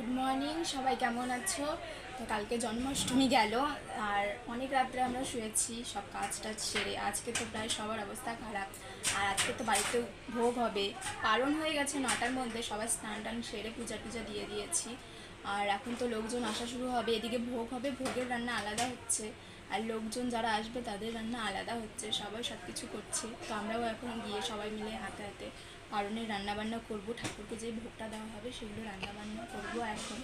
Good morning সবাই কেমন আছো? তো কালকে জন্মাষ্টমী গেল, আর অনেক রাত্রে আমরা শুয়েছি, সব কাজ টাজ সেরে। আজকে তো প্রায় সবার অবস্থা খারাপ, আর আজকে তো বাড়িতে ভোগ হবে। পালন হয়ে গেছে নটার মধ্যে, সবাই স্নান টান সেরে পূজা টুজা দিয়ে দিয়েছি। আর এখন তো লোকজন আসা শুরু হবে, এদিকে ভোগ হবে, ভোগের রান্না আলাদা হচ্ছে। আর লোকজন যারা আসবে, তাদের রান্না আলাদা হচ্ছে, সবাই সব কিছু করছে। তো আমরাও এখন গিয়ে সবাই মিলে হাতে হাতে পালনের রান্নাবান্না করব। ঠাকুরকে যে ভোগটা দেওয়া হবে, সেগুলো রান্না বান্না করব। এখন।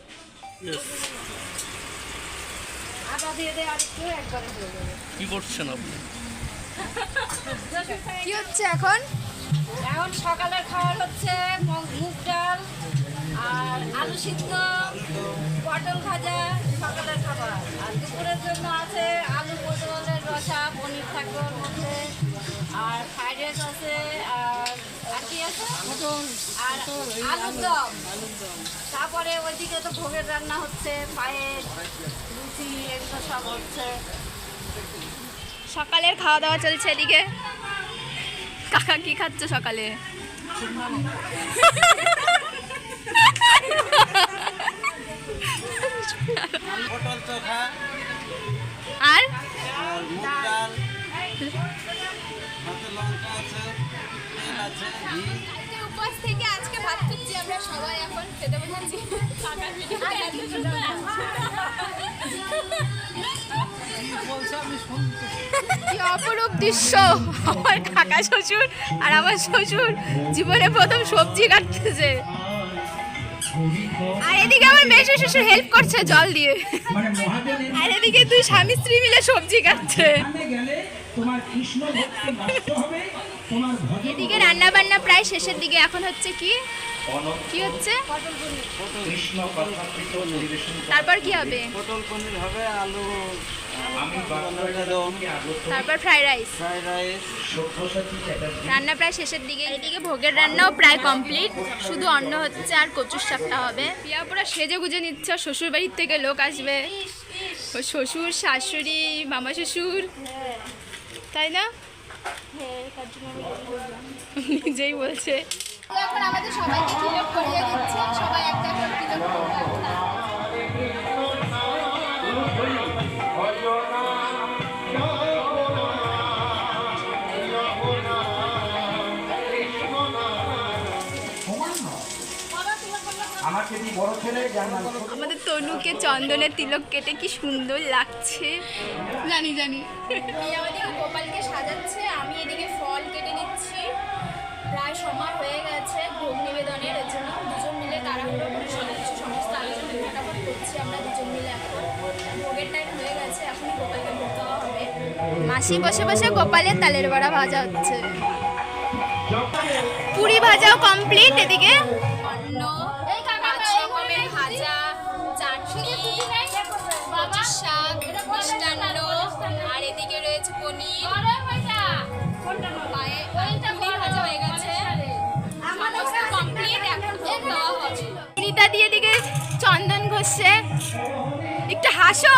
আটা দিয়ে দে আর একটু একবারে হয়ে যাবে। কি করছেন আপনি? কি হচ্ছে এখন? এখন সকালের খাবার হচ্ছে মুগ ডাল আর আলু সিদ্ধ পটল ভাজা সকালের খাবার। আর দুপুরের জন্য আছে আলু পটলের রসা পনির থাকবে ওর মধ্যে। আর ফ্রাইড রাইস আছে আর আলুর তারপরে ওইদিকে তো ভোগের রান্না হচ্ছে এগুলো সব হচ্ছে। সকালের খাওয়া দাওয়া চলছে এদিকে। কাকা কি খাচ্ছে সকালে? অপরূপ দৃশ্য? আমার কাকা শ্বশুর আর আমার শ্বশুর জীবনে প্রথম সবজি কাটতেছে। আর এদিকে আমার মেয়ে শ্বশুর হেল্প করছে জল দিয়ে। আর এদিকে দুই স্বামী স্ত্রী মিলে সবজি কাটছে। এদিকে রান্না বান্না প্রায় শেষের দিকে। এখন হচ্ছে কি কি হচ্ছে? কৃষ্ণ কথামৃত পরিবেশন তারপর কি হবে? পটল পনির হবে আলু তারপর ফ্রাইড রাইস। রান্না প্রায় শেষের দিকে। এদিকে ভোগের রান্নাও প্রায় কমপ্লিট। শুধু অন্ন হচ্ছে আর কচুর শাকটা হবে। পিয়া পুরো সেজে গুজে নিচ্ছে শ্বশুর বাড়ির থেকে লোক আসবে। শ্বশুর শাশুড়ি মামা শ্বশুর তাই না? নিজেই বলছে। এখন আমাদের সবাইকে তিলক করিয়ে দিচ্ছে সবাই একটা তিলক আমাদের তনুকে চন্দনের তিলক কেটে কি সুন্দর লাগছে। জানি জানি। আমাদের গোপালকে সাজাচ্ছে আমি এদিকে ফল কেটে নিচ্ছি প্রায় সময় হয়ে গেছে ভোগ নিবেদনের এর জন্য দুজন মিলে তাড়াহুড়ো করে সাজাচ্ছি সমস্ত আলোচনা ফটাফট করছি আমরা দুজন মিলে এখন। ভোগের টাইম হয়ে গেছে এখনই গোপালকে ভোগ দেওয়া হবে। মাসি বসে বসে গোপালের তালের বড়া ভাজা হচ্ছে। পুরি ভাজাও কমপ্লিট এদিকে। অন্ন পাঁচ রকমের ভাজা চাটনি শাক মিষ্টান্ন আর এদিকে রয়েছে পনির। পায়ে- সুনিতা দিয়ে দিকে চন্দন ঘষছে। একটু হাসো।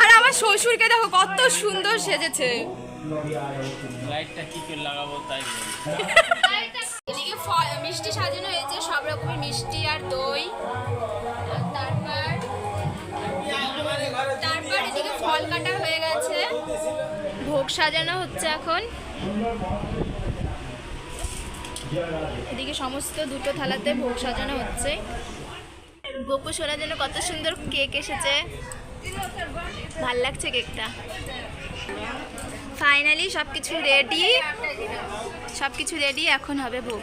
আর আমার শ্বশুরকে দেখো, কত সুন্দর সেজেছে। লাইটটা কি মিষ্টি সাজানো হয়েছে, সব রকমের মিষ্টি আর দই। তারপর তারপর এদিকে ফল কাটা হয়ে গেছে। ভোগ সাজানো হচ্ছে এখন। এদিকে সমস্ত দুটো থালাতে ভোগ সাজানো হচ্ছে। গোপু সোনার জন্য কত সুন্দর কেক এসেছে। ভালো লাগছে কেকটা। ফাইনালি সব কিছু রেডি সব কিছু রেডি এখন হবে ভোগ।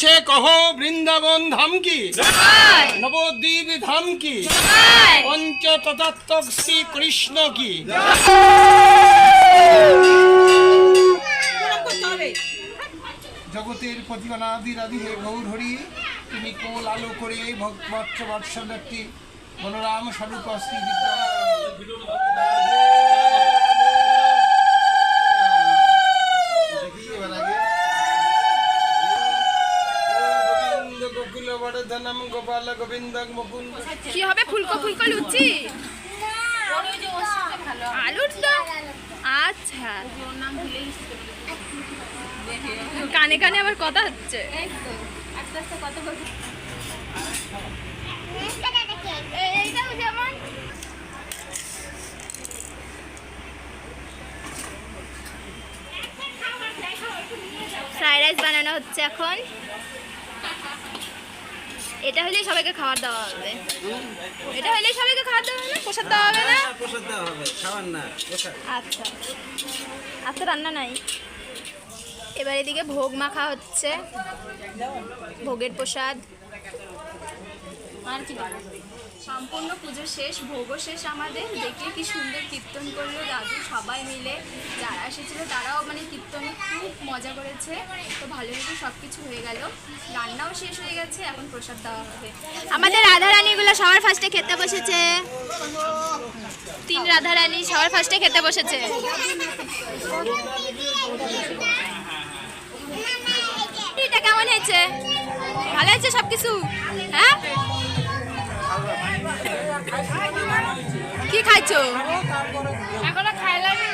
কহ বৃন্দাবন ধাম কি? নবদ্বীপ ধাম কি? পঞ্চ তত্ত্বক শ্রী কৃষ্ণ কি? জগতের প্রতিমানাদি রাধি হে গৌর হরি তুমি কোল আলো করে ভক্ত বৎসর একটি বলরাম স্বরূপ শ্রী বিদ্যা দেখি এবার আগে গোবিন্দ গোকুল বর্ধনম গোপাল মুকুন্দ কি হবে? ফুলকো ফুলকো লুচি? আলুর আচ্ছা। কানে কানে আবার কথা হচ্ছে। ফ্রাইড রাইস বানানো হচ্ছে এখন। এটা হলেই সবাইকে খাবার দেওয়া হবে। এটা হলেই সবাইকে খাবার দেওয়া হবে না? প্রসাদ দেওয়া হবে না? হ্যাঁ, প্রসাদ দেওয়া হবে। খাবার না প্রসাদ। আচ্ছা। আর তো রান্না নাই। এবার এদিকে ভোগ মাখা হচ্ছে। ভোগের প্রসাদ। আর কি সম্পূর্ণ পুজো শেষ ভোগও শেষ আমাদের। দেখে কি সুন্দর কীর্তন করল দাদু। সবাই মিলে যারা এসেছিল তারাও মানে কীর্তনে মজা করেছে। তো ভালো মতো সব কিছু হয়ে গেল। রান্নাও শেষ হয়ে গেছে এখন প্রসাদ দেওয়া হবে। আমাদের রাধারানীগুলো সবার ফার্স্টে খেতে বসেছে। তিন রাধারানী সবার ফার্স্টে খেতে বসেছে। এটা কেমন হয়েছে? ভালো হয়েছে সব কিছু হ্যাঁ? কি খাইছো? এখনও খাইলামি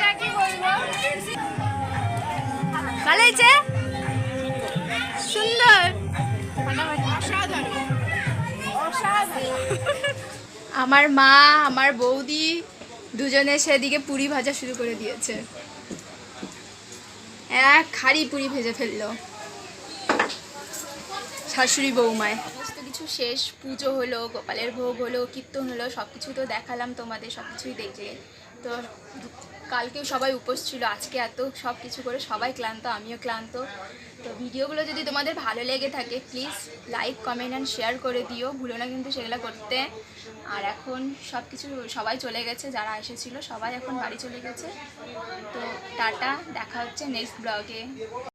ভালো হয়েছে? সুন্দর। আমার মা, আমার বৌদি দুজনে সেদিকে পুরি ভাজা শুরু করে দিয়েছে। এক হাড়ি পুরি ভেজে ফেলল। শাশুড়ি বৌমায়। সমস্ত কিছু শেষ, পুজো হলো, গোপালের ভোগ হলো, কীর্তন হলো সব কিছু তো দেখালাম তোমাদের সব কিছুই দেখলে। তো কালকেও সবাই উপোস ছিল, আজকে এত সব কিছু করে সবাই ক্লান্ত, আমিও ক্লান্ত। তো ভিডিওগুলো যদি তোমাদের ভালো লেগে থাকে please like comment and share করে দিও। ভুলো না কিন্তু সেগুলো করতে। আর এখন সব কিছু সবাই চলে গেছে, যারা এসেছিল সবাই এখন বাড়ি চলে গেছে। তো টাটা, দেখা হচ্ছে নেক্সট ব্লগে